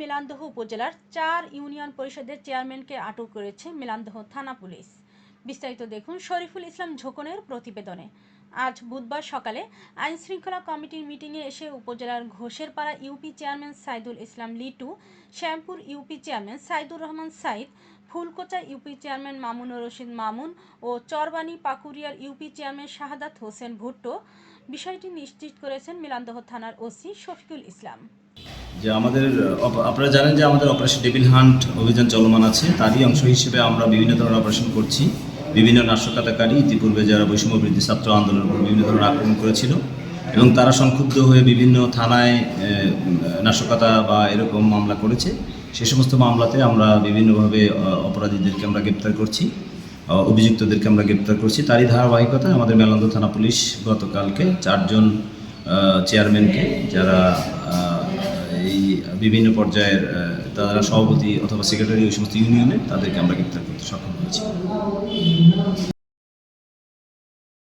মিলানদহ উপজেলার চার ইউনিয়ন পরিষদের চেয়ারম্যানকে আটক করেছে মিলানদহ থানা পুলিশ। বিস্তারিত দেখুন শরীফুল ইসলাম ঝোকনের প্রতিবেদনে। আজ বুধবার সকালে আইন শৃঙ্খলা কমিটির মিটিংয়ে এসে উপজেলার Ghosherpara UP chairman Saidul Islam Litu, Shyampur UP chairman Saidur Rahman Sayed, Phulkocha UP chairman Mamunur Rashid Mamun ও চরবানি পাকুরিয়ার ইউপি চেয়ারম্যান শাহাদাত হোসেন ভুট্টো। বিষয়টি নিশ্চিত করেছেন মিলানদহ থানার ওসি শফিকুল ইসলাম। যে আমাদের আপনারা জানেন যে আমাদের অপারেশন টেবিল হান্ট অভিযান চলমান আছে। তারই অংশ হিসেবে আমরা বিভিন্ন ধরনের অপারেশন করছি। বিভিন্ন নাশকতাকারী ইতিপূর্বে যারা বৈষম্য বৃদ্ধি ছাত্র আন্দোলনের উপর বিভিন্ন ধরনের আক্রমণ করেছিল এবং তারা সংক্ষুব্ধ হয়ে বিভিন্ন থানায় নাশকতা বা এরকম মামলা করেছে। সে সমস্ত মামলাতে আমরা বিভিন্নভাবে অপরাধীদেরকে আমরা গ্রেপ্তার করছি অভিযুক্তদেরকে আমরা গ্রেপ্তার করছি। তারই ধারাবাহিকতায় আমাদের মেলান্দ থানা পুলিশ গতকালকে চারজন চেয়ারম্যানকে, যারা এই বিভিন্ন পর্যায়ের তারা সভাপতি অথবা সেক্রেটারি ওই সমস্ত ইউনিয়নে তাদেরকে আমরা গ্রেপ্তার করতে সক্ষম হয়েছি।